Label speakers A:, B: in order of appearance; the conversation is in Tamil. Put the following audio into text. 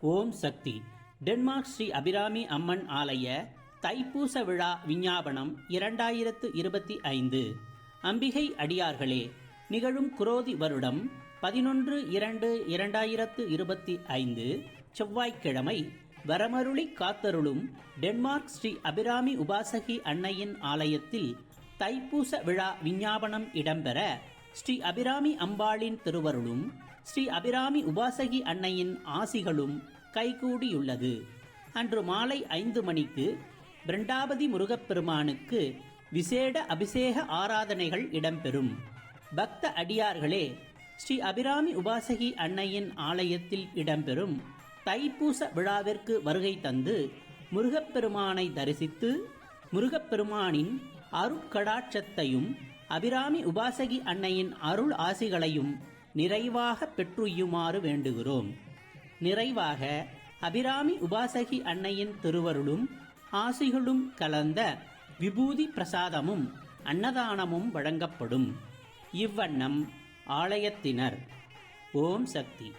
A: ஓம் சக்தி. டென்மார்க் ஸ்ரீ அபிராமி அம்மன் ஆலய தைப்பூச விழா விஞ்ஞாபனம் இரண்டாயிரத்து இருபத்தி ஐந்து. அம்பிகை அடியார்களே நிகழும் குரோதி வருடம் பதினொன்று இரண்டு இரண்டாயிரத்து இருபத்தி ஐந்து. செவ்வாய்க்கிழமை வரமருளி காத்தருளும் டென்மார்க் ஸ்ரீ அபிராமி உபாசகி அன்னையின் ஆலயத்தில் தைப்பூச விழா விஞ்ஞாபனம் இடம்பெற ஸ்ரீ அபிராமி அம்பாளின் திருவருளும் ஸ்ரீ அபிராமி உபாசகி அன்னையின் ஆசிகளும் கைகூடியுள்ளது. அன்று மாலை ஐந்து மணிக்கு பிரண்டாபதி முருகப்பெருமானுக்கு விசேட அபிஷேக ஆராதனைகள் இடம்பெறும். பக்த அடியார்களே ஸ்ரீ அபிராமி உபாசகி அன்னையின் ஆலயத்தில் இடம்பெறும் தைப்பூச விழாவிற்கு வருகை தந்து முருகப்பெருமானை தரிசித்து முருகப்பெருமானின் அருட்கடாட்சத்தையும் அபிராமி உபாசகி அன்னையின் அருள் ஆசிகளையும் நிறைவாக பெற்றுயுமாறு வேண்டுகிறோம். நிறைவாக அபிராமி உபாசகி அன்னையின் திருவருளும் ஆசிகளும் கலந்த விபூதி பிரசாதமும் அன்னதானமும் வழங்கப்படும். இவ்வண்ணம் ஆலயத்தினர். ஓம் சக்தி.